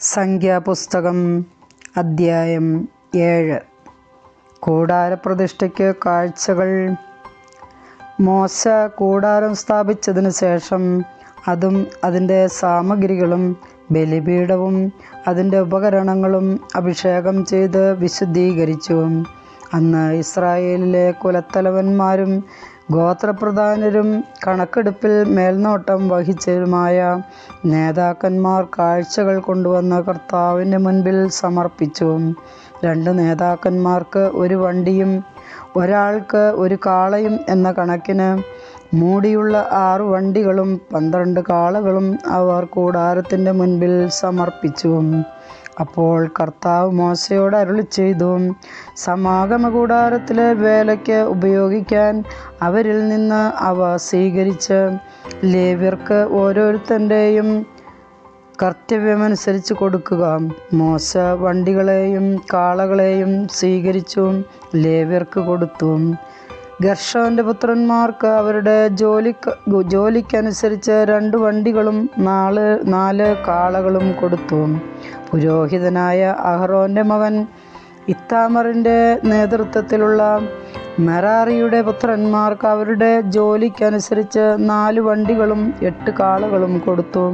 സംഖ്യാപുസ്തകം അദ്ധ്യായം ഏഴ്. കൂടാരപ്രതിഷ്ഠയ്ക്ക് കാഴ്ചകൾ. മോശ കൂടാരം സ്ഥാപിച്ചതിന് ശേഷം അതും അതിന്റെ സാമഗ്രികളും ബലിപീഠവും അതിന്റെ ഉപകരണങ്ങളും അഭിഷേകം ചെയ്ത് വിശുദ്ധീകരിച്ചു. അന്ന് ഇസ്രായേലിലെ കുലത്തലവന്മാരും ഗോത്രപ്രധാനരും കണക്കെടുപ്പിൽ മേൽനോട്ടം വഹിച്ചവരുമായ നേതാക്കന്മാർ കാഴ്ചകൾ കൊണ്ടുവന്ന് കർത്താവിന്റെ മുൻപിൽ സമർപ്പിച്ചു. രണ്ട് നേതാക്കന്മാർക്ക് ഒരു വണ്ടിയും ഒരാൾക്ക് ഒരു കാളയും എന്ന കണക്കിന് മൂടിയുള്ള ആറു വണ്ടികളും പന്ത്രണ്ട് കാളകളും അവർ കൂടാരത്തിന്റെ മുൻപിൽ സമർപ്പിച്ചു. അപ്പോൾ കർത്താവ് മോശയോട് അരുളി ചെയ്തു സമാഗമ കൂടാരത്തിലെ വേലയ്ക്ക് ഉപയോഗിക്കാൻ അവരിൽ നിന്ന് അവ സ്വീകരിച്ച് ലേവ്യർക്ക് ഓരോരുത്തന്റെയും കർത്തവ്യമനുസരിച്ച് കൊടുക്കുക. മോശ വണ്ടികളെയും കാളകളെയും സ്വീകരിച്ചു ലേവ്യർക്ക് കൊടുത്തു. ഗർഷോന്റെ പുത്രന്മാർക്ക് അവരുടെ ജോലിക്ക് ജോലിക്കനുസരിച്ച് രണ്ട് വണ്ടികളും നാല് നാല് കാളകളും കൊടുത്തു. പുരോഹിതനായ അഹ്റോന്റെ മകൻ ഇത്താമറിന്റെ നേതൃത്വത്തിലുള്ള മെറാറിയുടെ പുത്രന്മാർക്ക് അവരുടെ ജോലിക്കനുസരിച്ച് നാല് വണ്ടികളും എട്ട് കാളകളും കൊടുത്തു.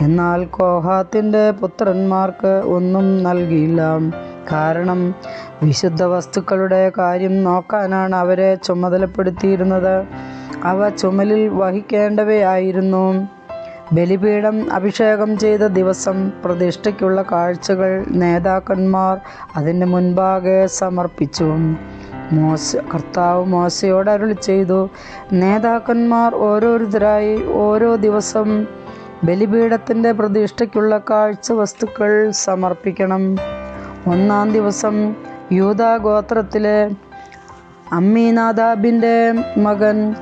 എന്നാൽ കോഹാത്തിന്റെ പുത്രന്മാർക്ക് ഒന്നും നൽകിയില്ല. കാരണം വിശുദ്ധ വസ്തുക്കളുടെ കാര്യം നോക്കാനാണ് അവരെ ചുമതലപ്പെടുത്തിയിരുന്നത്. അവ ചുമലിൽ വഹിക്കേണ്ടവയായിരുന്നു. ബലിപീഠം അഭിഷേകം ചെയ്ത ദിവസം പ്രതിഷ്ഠയ്ക്കുള്ള കാഴ്ചകൾ നേതാക്കന്മാർ അതിന് മുൻപാകെ സമർപ്പിച്ചു. മോശ കർത്താവ് മോശയോട് അരുളി ചെയ്തു നേതാക്കന്മാർ ഓരോരുത്തരായി ഓരോ ദിവസം ബലിപീഠത്തിന്റെ പ്രതിഷ്ഠയ്ക്കുള്ള കാഴ്ച വസ്തുക്കൾ സമർപ്പിക്കണം. ഒന്നാം ദിവസം യൂതാ ഗോത്രത്തിലെ അമ്മീനാദാബിന്റെ മകൻ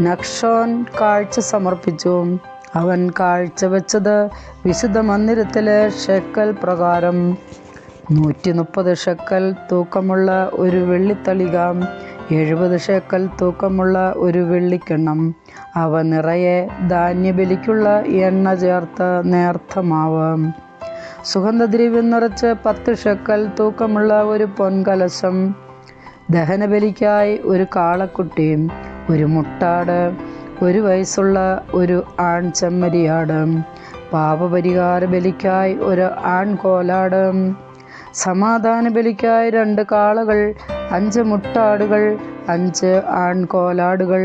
നക്ഷോൻ കാഴ്ച സമർപ്പിച്ചു. അവൻ കാഴ്ച കാഴ്ചവെച്ചത് വിശുദ്ധ മന്ദിരത്തിലെ ഷെക്കൽ പ്രകാരം. നൂറ്റി മുപ്പത് ഷെക്കൽ തൂക്കമുള്ള ഒരു വെള്ളിത്തളിക എഴുപത് ഷെക്കൽ തൂക്കമുള്ള ഒരു വെള്ളിക്കിണ്ണം. അവ നിറയെ ധാന്യബലിക്കുള്ള എണ്ണ ചേർത്ത നേർത്ത മാവ്. സുഗന്ധദ്രവ്യം നിറച്ച് പത്ത് ഷക്കൽ തൂക്കമുള്ള ഒരു പൊൻകലശം. ദഹനബലിക്കായി ഒരു കാളക്കുട്ടി ഒരു മുട്ടാട് ഒരു വയസ്സുള്ള ഒരു ആൺ ചെമ്മരിയാട് പാപപരിഹാര ബലിക്കായി ഒരു ആൺ കോലാട് സമാധാന ബലിക്കായി രണ്ട് കാളകൾ അഞ്ച് മുട്ടാടുകൾ അഞ്ച് ആൺ കോലാടുകൾ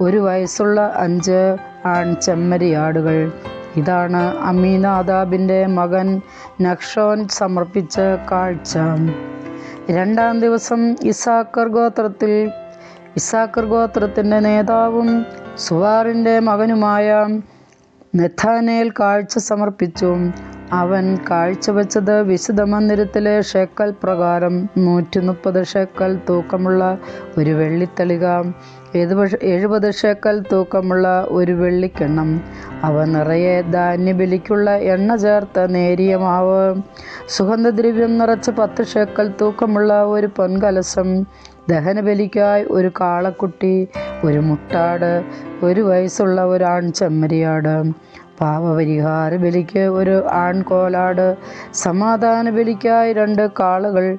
ഒരു വയസ്സുള്ള അഞ്ച് ആൺ ചെമ്മരിയാടുകൾ ഇതാണ് അമീനാദാബിന്റെ മകൻ നക്ഷോൻ സമർപ്പിച്ച കാഴ്ച. രണ്ടാം ദിവസം ഇസാക്കർ ഗോത്രത്തിൽ ഇസാക്കർ ഗോത്രത്തിന്റെ നേതാവും സുവാറിന്റെ മകനുമായ നെഥാനേൽ കാഴ്ച സമർപ്പിച്ചു. അവൻ കാഴ്ചവെച്ചത് വിശുദ്ധ മന്ദിരത്തിലെ ഷെക്കൽ പ്രകാരം നൂറ്റി മുപ്പത് ഷെക്കൽ തൂക്കമുള്ള ഒരു വെള്ളിത്തളിക. എഴുപത് ഷേക്കൽ തൂക്കമുള്ള ഒരു വെള്ളിക്കെണ്ണം. അവ നിറയെ ധാന്യബലിക്കുള്ള എണ്ണ ചേർത്ത നേരിയ മാവ്. സുഗന്ധദ്രവ്യം നിറച്ച് പത്ത് ഷേക്കൽ തൂക്കമുള്ള ഒരു പൊൻകലസം ദഹനബലിക്കായി ഒരു കാളക്കുട്ടി ഒരു മുട്ടാട് ഒരു വയസ്സുള്ള ഒരു ആൺ ചെമ്മരിയാട്. പാപപരിഹാര ബലിക്ക് ഒരു ആൺകോലാട് സമാധാന ബലിക്കായി രണ്ട് കാളകൾ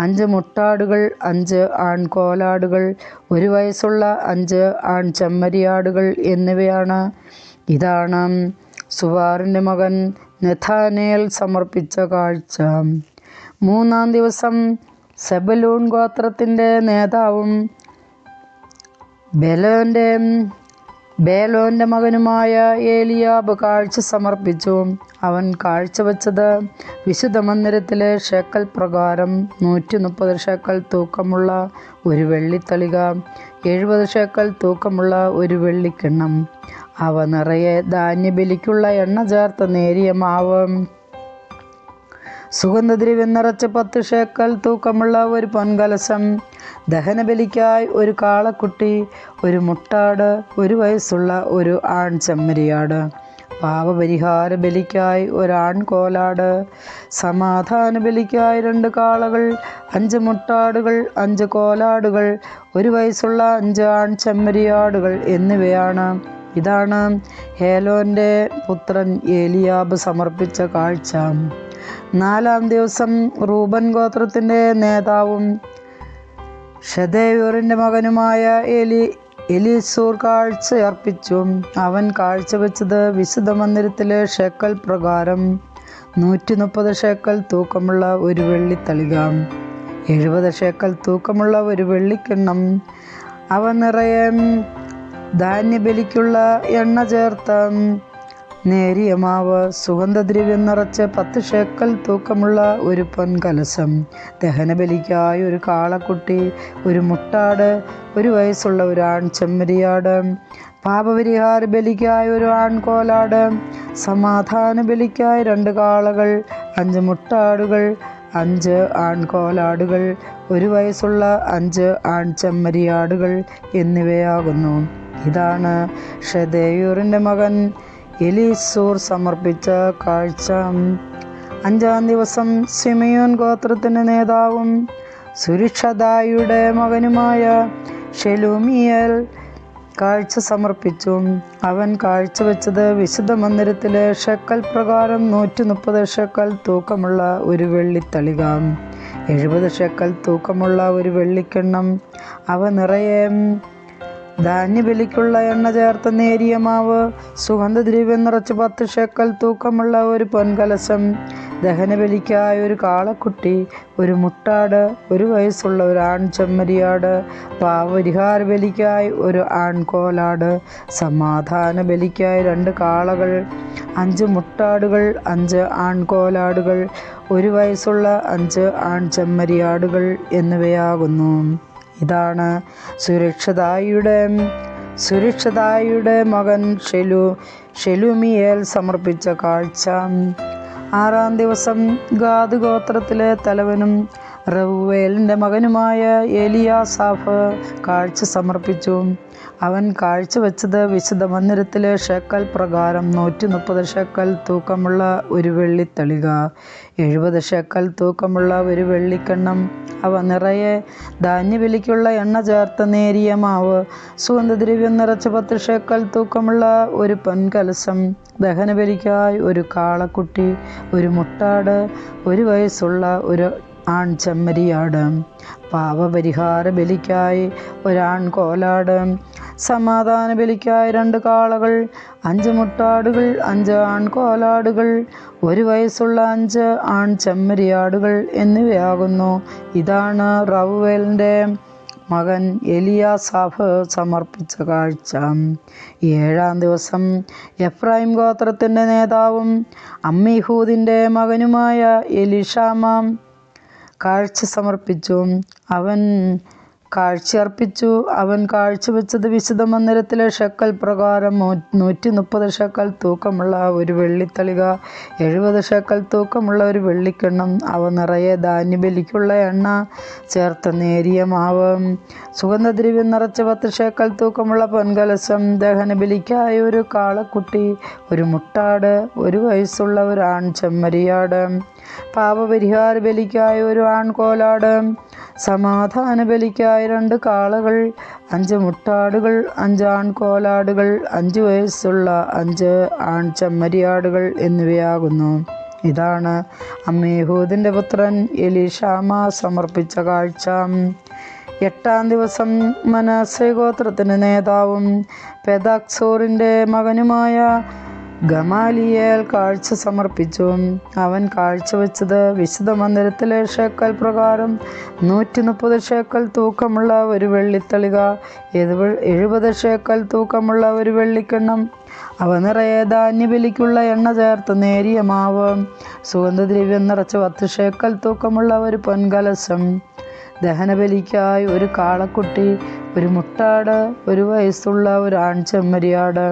അഞ്ച് മുട്ടാടുകൾ അഞ്ച് ആൺകോലാടുകൾ ഒരു വയസ്സുള്ള അഞ്ച് ആൺ ചെമ്മരിയാടുകൾ എന്നിവയാണ്. ഇതാണ് സുവാറിന്റെ മകൻ നെഥാനേൽ സമർപ്പിച്ച കാഴ്ച. മൂന്നാം ദിവസം സെബലൂൺ ഗോത്രത്തിന്റെ നേതാവും ബലോന്റെ ബേലോന്റെ മകനുമായ ഏലിയാബ് കാഴ്ച സമർപ്പിച്ചു. അവൻ കാഴ്ചവെച്ചത് വിശുദ്ധ മന്ദിരത്തിലെ ഷേക്കൽ പ്രകാരം നൂറ്റി മുപ്പത് ഷേക്കൽ തൂക്കമുള്ള ഒരു വെള്ളിത്തളിക എഴുപത് ഷേക്കൽ തൂക്കമുള്ള ഒരു വെള്ളിക്കിണ്ണം. അവ നിറയെ ധാന്യബലിക്കുള്ള എണ്ണ ചേർത്ത നേരിയ മാവ്. സുഗന്ധദ്രവ്യം നിറച്ച പത്ത് ഷേക്കൽ തൂക്കമുള്ള ഒരു പൊൻകലശം ദഹനബലിക്കായി ഒരു കാളക്കുട്ടി ഒരു മുട്ടാട് ഒരു വയസ്സുള്ള ഒരു ആൺ ചെമ്മരിയാട് പാപപരിഹാര ബലിക്കായി ഒരാൺ കോലാട് സമാധാന ബലിക്കായി രണ്ട് കാളകൾ അഞ്ച് മുട്ടാടുകൾ അഞ്ച് കോലാടുകൾ ഒരു വയസ്സുള്ള അഞ്ച് ആൺ ചെമ്മരിയാടുകൾ എന്നിവയാണ്. ഇതാണ് ഹേലോന്റെ പുത്രൻ ഏലിയാബ് സമർപ്പിച്ച കാഴ്ച. നാലാം ദിവസം റൂബൻ ഗോത്രത്തിന്റെ നേതാവും ഷദേവൂറിന്റെ മകനുമായ എലി എലിസൂർ കാഴ്ച അർപ്പിച്ചു അവൻ കാഴ്ചവെച്ചത് വിശുദ്ധ മന്ദിരത്തിലെ ഷെക്കൽ പ്രകാരം നൂറ്റി മുപ്പത് ഷേക്കൽ തൂക്കമുള്ള ഒരു വെള്ളിത്തളിക. എഴുപത് ഷേക്കൽ തൂക്കമുള്ള ഒരു വെള്ളിക്കിണ്ണം അവ നിറയെ ധാന്യബലിക്കുള്ള എണ്ണ ചേർത്ത നേരിയ മാവ് സുഗന്ധദ്രവ്യം നിറച്ച് പത്ത് ഷേക്കൽ തൂക്കമുള്ള ഒരു പൊൻകലശം. ദഹനബലിക്കായി ഒരു കാളക്കുട്ടി ഒരു മുട്ടാട് ഒരു വയസ്സുള്ള ഒരു ആൺ ചെമ്മരിയാട്. പാപപരിഹാര ബലിക്കായി ഒരു ആൺകോലാട് സമാധാന ബലിക്കായി രണ്ട് കാളകൾ അഞ്ച് മുട്ടാടുകൾ അഞ്ച് ആൺകോലാടുകൾ ഒരു വയസ്സുള്ള അഞ്ച് ആൺ ചെമ്മരിയാടുകൾ എന്നിവയാകുന്നു. ഇതാണ് ഷെദേയൂറിന്റെ മകൻ എലീസൂർ സമർപ്പിച്ച കാഴ്ച. അഞ്ചാം ദിവസം സിമയോൻ ഗോത്രത്തിന്റെ നേതാവും സുരക്ഷതായുടെ മകനുമായ ഷെലൂമിയൽ കാഴ്ച സമർപ്പിച്ചു. അവൻ കാഴ്ചവെച്ചത് വിശുദ്ധ മന്ദിരത്തിലെ ഷെക്കൽ പ്രകാരം നൂറ്റി മുപ്പത് ഷെക്കൽ തൂക്കമുള്ള ഒരു വെള്ളിത്തളിക. എഴുപത് ഷെക്കൽ തൂക്കമുള്ള ഒരു വെള്ളിക്കിണ്ണം. അവ നിറയെ ധാന്യബലിക്കുള്ള എണ്ണ ചേർത്ത നേരിയ മാവ് സുഗന്ധദ്രവ്യം നിറച്ച് പത്ത് ഷെക്കൽ തൂക്കമുള്ള ഒരു പൊൻകലശം ദഹനബലിക്കായ ഒരു കാളക്കുട്ടി ഒരു മുട്ടാട് ഒരു വയസ്സുള്ള ഒരു ആൺ ചെമ്മരിയാട് പാവരിഹാര ബലിക്കായി ഒരു ആൺകോലാട് സമാധാന ബലിക്കായി രണ്ട് കാളകൾ അഞ്ച് മുട്ടാടുകൾ അഞ്ച് ആൺകോലാടുകൾ ഒരു വയസ്സുള്ള അഞ്ച് ആൺ ചെമ്മരിയാടുകൾ എന്നിവയാകുന്നു. ഇതാണ് സുരക്ഷിതായുടെ സുരക്ഷിതായുടെ മകൻ ഷെലു ഷെലുമിയേൽ സമർപ്പിച്ച കാഴ്ച. ആറാം ദിവസം ഗാദ് ഗോത്രത്തിലെ തലവനും റവുവേലിന്റെ മകനുമായ ഏലിയാസാഫ് കാഴ്ച സമർപ്പിച്ചു. അവൻ കാഴ്ചവെച്ചത് വിശുദ്ധ മന്ദിരത്തിലെ ഷെക്കൽ പ്രകാരം നൂറ്റി മുപ്പത് ഷെക്കൽ തൂക്കമുള്ള ഒരു വെള്ളിത്തളിക എഴുപത് ഷെക്കൽ തൂക്കമുള്ള ഒരു വെള്ളിക്കണ്ണം. അവ നിറയെ ധാന്യവിലിക്കുള്ള എണ്ണ ചേർത്ത നേരിയ മാവ് സുഗന്ധദ്രവ്യം നിറച്ച പത്ത് ഷെക്കൽ തൂക്കമുള്ള ഒരു പൊൻകലശം ദഹനബലിക്കായി ഒരു കാളക്കുട്ടി ഒരു മുട്ടാട് ഒരു വയസ്സുള്ള ഒരു ആൺ ചെമ്മരിയാട്. പാപപരിഹാര ബലിക്കായി ഒരാൺ കോലാട്. സമാധാന ബലിക്കായി രണ്ട് കാളകൾ. അഞ്ച് മുട്ടാടുകൾ അഞ്ച് ആൺ കോലാടുകൾ. ഒരു വയസ്സുള്ള അഞ്ച് ആൺ ചെമ്മരിയാടുകൾ എന്നിവയാകുന്നു. ഇതാണ് റവുവേലിന്റെ മകൻ എലിയാസാഫ് സമർപ്പിച്ച കാഴ്ച. ഏഴാം ദിവസം എഫ്രൈം ഗോത്രത്തിന്റെ നേതാവും അമ്മിഹൂദിന്റെ മകനുമായ എലിഷാമാം കാഴ്ച സമർപ്പിച്ചു അവൻ കാഴ്ചയർപ്പിച്ചു. അവൻ കാഴ്ചവെച്ചത് വിശുദ്ധ മന്ദിരത്തിലെ ഷക്കൽ പ്രകാരം നൂറ്റി മുപ്പത് ഷക്കൽ തൂക്കമുള്ള ഒരു വെള്ളിത്തളിക എഴുപത് ഷക്കൽ തൂക്കമുള്ള ഒരു വെള്ളിക്കെണ്ണം അവ നിറയെ ധാന്യബലിക്കുള്ള എണ്ണ ചേർത്ത നേരിയ മാവ്. സുഗന്ധദ്രവ്യം നിറച്ച പത്ത് ഷേക്കൽ തൂക്കമുള്ള പൊൻകലശം ദഹനബലിക്കായ ഒരു കാളക്കുട്ടി ഒരു മുട്ടാട് ഒരു വയസ്സുള്ള ഒരു ആൺ ചെമ്മരിയാട് പാപപരിഹാര ബലിക്കായ ഒരു ആൺകോലാട് ബലിക്കായി രണ്ട് കാളകൾ അഞ്ച് മുട്ടാടുകൾ അഞ്ച് ആൺകോലാടുകൾ അഞ്ച് വയസ്സുള്ള അഞ്ച് ആൺ ചെമ്മരിയാടുകൾ എന്നിവയാകുന്നു. ഇതാണ് അമ്മേഹൂദിന്റെ പുത്രൻ എലിഷാമ സമർപ്പിച്ച കാഴ്ച. എട്ടാം ദിവസം മനസ്സേ ഗോത്രത്തിന്റെ നേതാവും പെദാക്സോറിന്റെ മകനുമായ ഗമാലിയേൽ കാഴ്ച സമർപ്പിച്ചു. അവൻ കാഴ്ചവെച്ചത് വിശുദ്ധ മന്ദിരത്തിലെ ഷേക്കൽ പ്രകാരം നൂറ്റി മുപ്പത് ഷേക്കൽ തൂക്കമുള്ള ഒരു വെള്ളിത്തളിക എഴുപത് ഷേക്കൽ തൂക്കമുള്ള ഒരു വെള്ളിക്കിണ്ണം. അവ നിറയെ ധാന്യബലിക്കുള്ള എണ്ണ ചേർത്ത് നേരിയ മാവ്. സുഗന്ധദ്രവ്യം നിറച്ച് പത്ത് ഷേക്കൽ തൂക്കമുള്ള ഒരു പൊൻകലശം. ദഹനബലിക്കായി ഒരു കാളക്കുട്ടി ഒരു മുട്ടാട് ഒരു വയസ്സുള്ള ഒരു ആൺചെമ്മരിയാട്.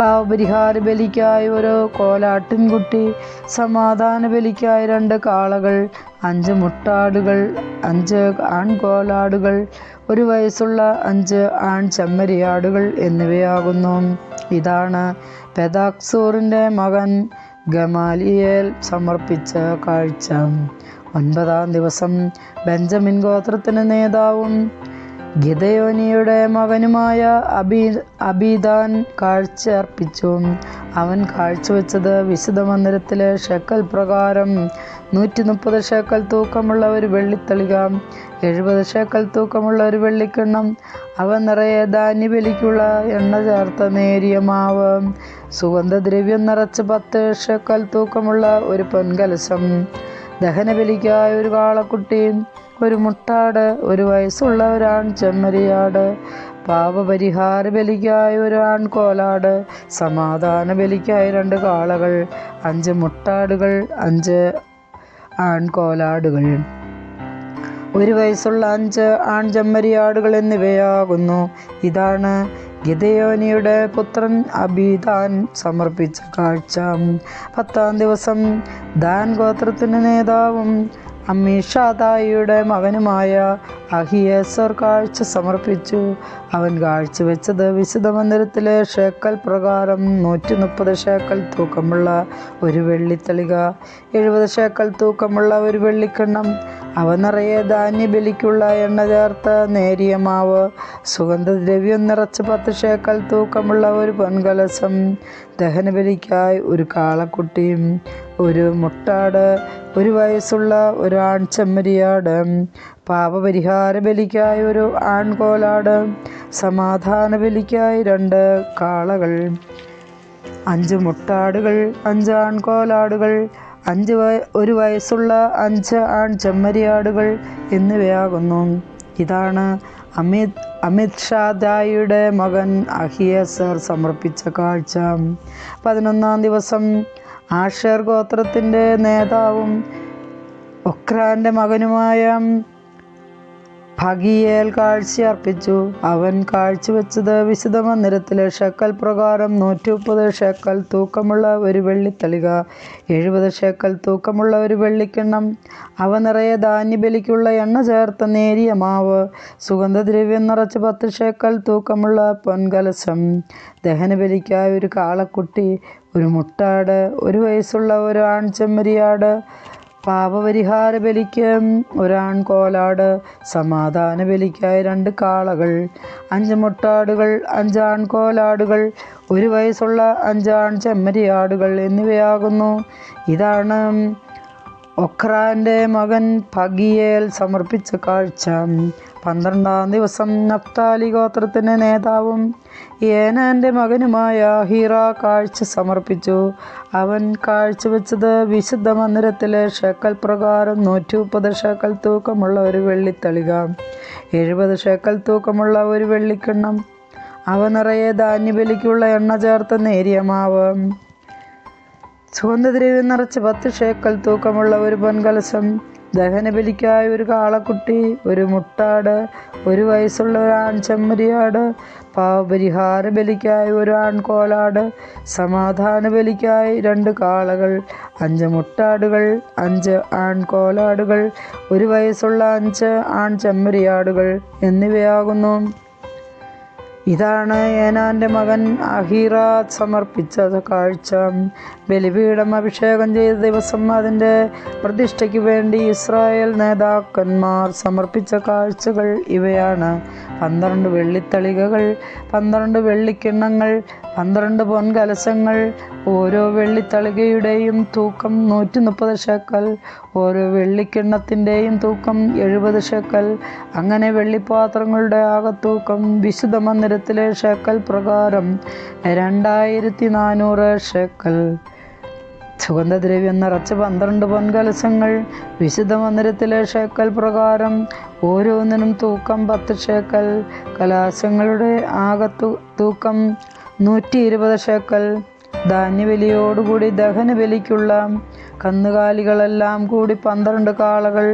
പാവപരിഹാര ബലിക്കായി ഒരു കോലാട്ടിൻകുട്ടി സമാധാന ബലിക്കായി രണ്ട് കാളകൾ അഞ്ച് മുട്ടാടുകൾ അഞ്ച് ആൺകോലാടുകൾ ഒരു വയസ്സുള്ള അഞ്ച് ആൺ ചെമ്മരിയാടുകൾ എന്നിവയാകുന്നു. ഇതാണ് പെദാക്സൂറിന്റെ മകൻ ഗമാലിയേൽ സമർപ്പിച്ച കാഴ്ച. ഒൻപതാം ദിവസം ബെഞ്ചമിൻ ഗോത്രത്തിന് നേതാവും ഗിദയോനിയുടെ മകനുമായ അബി അബിദാൻ കാഴ്ച അർപ്പിച്ചു അവൻ കാഴ്ചവെച്ചത് വിശുദ്ധ മന്ദിരത്തിലെ ഷെക്കൽ പ്രകാരം. നൂറ്റി മുപ്പത് ഷേക്കൽ തൂക്കമുള്ള ഒരു വെള്ളിത്തളിക എഴുപത് ഷേക്കൽ തൂക്കമുള്ള ഒരു വെള്ളിക്കിണ്ണം അവ നിറയെ ധാന്യബലിക്കുള്ള എണ്ണ ചേർത്ത നേരിയ മാവ് സുഗന്ധദ്രവ്യം നിറച്ച് പത്ത് ഷേക്കൽ തൂക്കമുള്ള ഒരു പൊൻകലശം. ദഹനബലിക്കായ ഒരു കാളക്കുട്ടി ഒരു മുട്ടാട് ഒരു വയസ്സുള്ള ഒരാൺ ചെമ്മരിയാട് പാപപരിഹാര ബലിക്കായി ഒരു ആൺകോലാട് സമാധാന ബലിക്കായി രണ്ട് കാളകൾ അഞ്ച് മുട്ടാടുകൾ അഞ്ച് ആൺകോലാടുകൾ ഒരു വയസ്സുള്ള അഞ്ച് ആൺ ആൺചെമ്മരിയാടുകൾ എന്നിവയാകുന്നു. ഇതാണ് ഗിദയോനിയുടെ പുത്രൻ അബീദാൻ സമർപ്പിച്ച കാഴ്ച. പത്താം ദിവസം ദാൻ ഗോത്രത്തിന്റെ നേതാവും അമ്മീഷാദായിയുടെ മകനുമായ അഹിയേസർ കാഴ്ച സമർപ്പിച്ചു. അവൻ കാഴ്ചവെച്ചത് വിശുദ്ധ മന്ദിരത്തിലെ ഷേക്കൽ പ്രകാരം നൂറ്റി മുപ്പത് ഷേക്കൽ തൂക്കമുള്ള ഒരു വെള്ളിത്തളിക എഴുപത് ഷേക്കൽ തൂക്കമുള്ള ഒരു വെള്ളിക്കണ്ണം അവ നിറയെ ധാന്യബലിക്കുള്ള എണ്ണ ചേർത്ത നേരിയ മാവ് സുഗന്ധദ്രവ്യം നിറച്ച് പത്ത് ഷേക്കൽ തൂക്കമുള്ള ഒരു പൊൻകലസം ദഹനബലിക്കായി ഒരു കാളക്കുട്ടിയും ഒരു മുട്ടാട് ഒരു വയസ്സുള്ള ഒരു ആൺ ചെമ്മരിയാട് പാപപരിഹാര ബലിക്കായി ഒരു ആൺകോലാട് സമാധാന ബലിക്കായി രണ്ട് കാളകൾ അഞ്ച് മുട്ടാടുകൾ അഞ്ച് ആൺകോലാടുകൾ അഞ്ച് ഒരു വയസ്സുള്ള അഞ്ച് ആൺ ചെമ്മരിയാടുകൾ എന്നിവയാകുന്നു. ഇതാണ് അമിത് അമിത് ഷാദായിയുടെ മകൻ അഹിയസർ സമർപ്പിച്ച കാഴ്ച. പതിനൊന്നാം ദിവസം ആഷർ ഗോത്രത്തിന്റെ നേതാവും ഒക്രാന്റെ മകനുമായ ഭഗിയേൽ കാഴ്ചയർപ്പിച്ചു. അവൻ കാഴ്ചവെച്ചത് വിശുദ്ധ മന്ദിരത്തിലെ ഷെക്കൽ പ്രകാരം നൂറ്റി മുപ്പത് ഷെക്കൽ തൂക്കമുള്ള ഒരു വെള്ളിത്തളിക എഴുപത് ഷെക്കൽ തൂക്കമുള്ള ഒരു വെള്ളിക്കിണ്ണം. അവ നിറയെ ധാന്യബലിക്കുള്ള എണ്ണ ചേർത്ത നേരിയ മാവ് സുഗന്ധദ്രവ്യം നിറച്ച് പത്ത് ഷെക്കൽ തൂക്കമുള്ള പൊൻകലശം ദഹനബലിക്കായ ഒരു കാളക്കുട്ടി ഒരു മുട്ടാട് ഒരു വയസ്സുള്ള ഒരു ആൺചെമ്മരിയാട് പാപപരിഹാര ബലിക്ക് ഒരാൺകോലാട് സമാധാന ബലിക്കായി രണ്ട് കാളകൾ. അഞ്ച് മുട്ടാടുകൾ അഞ്ച് ഒരു വയസ്സുള്ള അഞ്ചാൺ ചെമ്മരിയാടുകൾ എന്നിവയാകുന്നു. ഇതാണ് ഒക്രാന്റെ മകൻ ഫഗിയേൽ സമർപ്പിച്ച കാഴ്ച. പന്ത്രണ്ടാം ദിവസം നഫ്താലി ഗോത്രത്തിന്റെ നേതാവും ഏനാന്റെ മകനുമായ ഹീറ കാഴ്ച സമർപ്പിച്ചു. അവൻ കാഴ്ചവെച്ചത് വിശുദ്ധ മന്ദിരത്തിലെ ഷേക്കൽ പ്രകാരം നൂറ്റി മുപ്പത് ഷേക്കൽ തൂക്കമുള്ള ഒരു വെള്ളിത്തളിക എഴുപത് ഷേക്കൽ തൂക്കമുള്ള ഒരു വെള്ളിക്കിണ്ണം. അവ നിറയെ ധാന്യബലിക്കുള്ള എണ്ണ ചേർത്ത നേരിയ മാവ്. സുഗന്ധദ്രവ്യം നിറച്ച് പത്ത് ഷേക്കൽ തൂക്കമുള്ള ഒരു പൊൻകലശം ദഹനബലിക്കായി ഒരു കാളക്കുട്ടി ഒരു മുട്ടാട് ഒരു വയസ്സുള്ള ഒരു ആൺചെമ്മരിയാട് പാവപരിഹാര ബലിക്കായി ഒരു ആൺകോലാട് സമാധാന ബലിക്കായി രണ്ട് കാളകൾ അഞ്ച് മുട്ടാടുകൾ അഞ്ച് ആൺകോലാടുകൾ ഒരു വയസ്സുള്ള അഞ്ച് ആൺ ചെമ്മരിയാടുകൾ എന്നിവയാകുന്നു. ഇതാണ് ഏനാന്റെ മകൻ അഹീറാത്ത് സമർപ്പിച്ച കാഴ്ച. ബലിപീഠം അഭിഷേകം ചെയ്ത ദിവസം അതിന്റെ പ്രതിഷ്ഠയ്ക്ക് വേണ്ടി ഇസ്രായേൽ നേതാക്കന്മാർ സമർപ്പിച്ച കാഴ്ചകൾ ഇവയാണ്. പന്ത്രണ്ട് വെള്ളിത്തളികകൾ പന്ത്രണ്ട് വെള്ളിക്കിണ്ണങ്ങൾ പന്ത്രണ്ട് പൊൻകലശങ്ങൾ ഓരോ വെള്ളിത്തളികയുടെയും തൂക്കം നൂറ്റി മുപ്പത് ഷെക്കൽ ഓരോ വെള്ളിക്കിണ്ണത്തിന്റെയും തൂക്കം എഴുപത് ഷെക്കൽ അങ്ങനെ വെള്ളിപ്പാത്രങ്ങളുടെ ആകത്തൂക്കം വിശുദ്ധ മന്ദിരത്തിലെ ഷെക്കൽ പ്രകാരം രണ്ടായിരത്തി നാനൂറ് ഷെക്കൽ. സുഗന്ധദ്രവ്യം നിറച്ച പന്ത്രണ്ട് പൊൻകലശങ്ങൾ വിശുദ്ധ മന്ദിരത്തിലെ ഷേക്കൽ പ്രകാരം ഓരോന്നിനും തൂക്കം പത്ത് ഷേക്കൽ. കലാശങ്ങളുടെ ആകെ തൂക്കം നൂറ്റി ഇരുപത് ഷേക്കൽ ധാന്യബലിയോടുകൂടി ദഹനബലിക്കുള്ള കന്നുകാലികളെല്ലാം കൂടി പന്ത്രണ്ട് കാളകൾ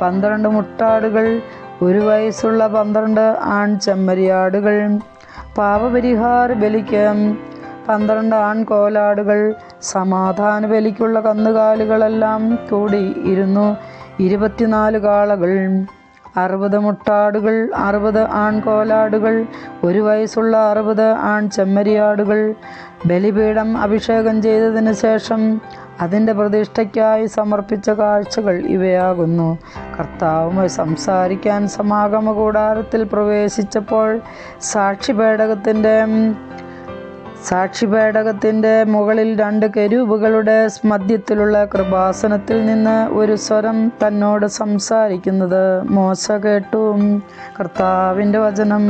പന്ത്രണ്ട് മുട്ടാടുകൾ ഒരു വയസ്സുള്ള പന്ത്രണ്ട് ആൺ ചെമ്മരിയാടുകൾ പാപപരിഹാര ബലിക്ക് പന്ത്രണ്ട് ആൺ കോലാടുകൾ സമാധാന ബലിക്കുള്ള കന്നുകാലികളെല്ലാം കൂടി ഇരുന്നു ഇരുപത്തിനാല് കാളകൾ. അറുപത് മുട്ടാടുകൾ അറുപത് ആൺകോലാടുകൾ ഒരു വയസ്സുള്ള അറുപത് ആൺ ചെമ്മരിയാടുകൾ ബലിപീഠം അഭിഷേകം ചെയ്തതിന് ശേഷം അതിന്റെ പ്രതിഷ്ഠയ്ക്കായി സമർപ്പിച്ച കാഴ്ചകൾ ഇവയാകുന്നു. കർത്താവുമായി സംസാരിക്കാൻ സമാഗമ കൂടാരത്തിൽ പ്രവേശിച്ചപ്പോൾ സാക്ഷിപേടകത്തിന്റെ സാക്ഷിപേടകത്തിന്റെ മുകളിൽ രണ്ട് കരൂപുകളുടെ മധ്യത്തിലുള്ള കൃപാസനത്തിൽ നിന്ന് ഒരു സ്വരം തന്നോട് സംസാരിക്കുന്നത് മോശ കേട്ടു. കർത്താവിന്റെ വചനം.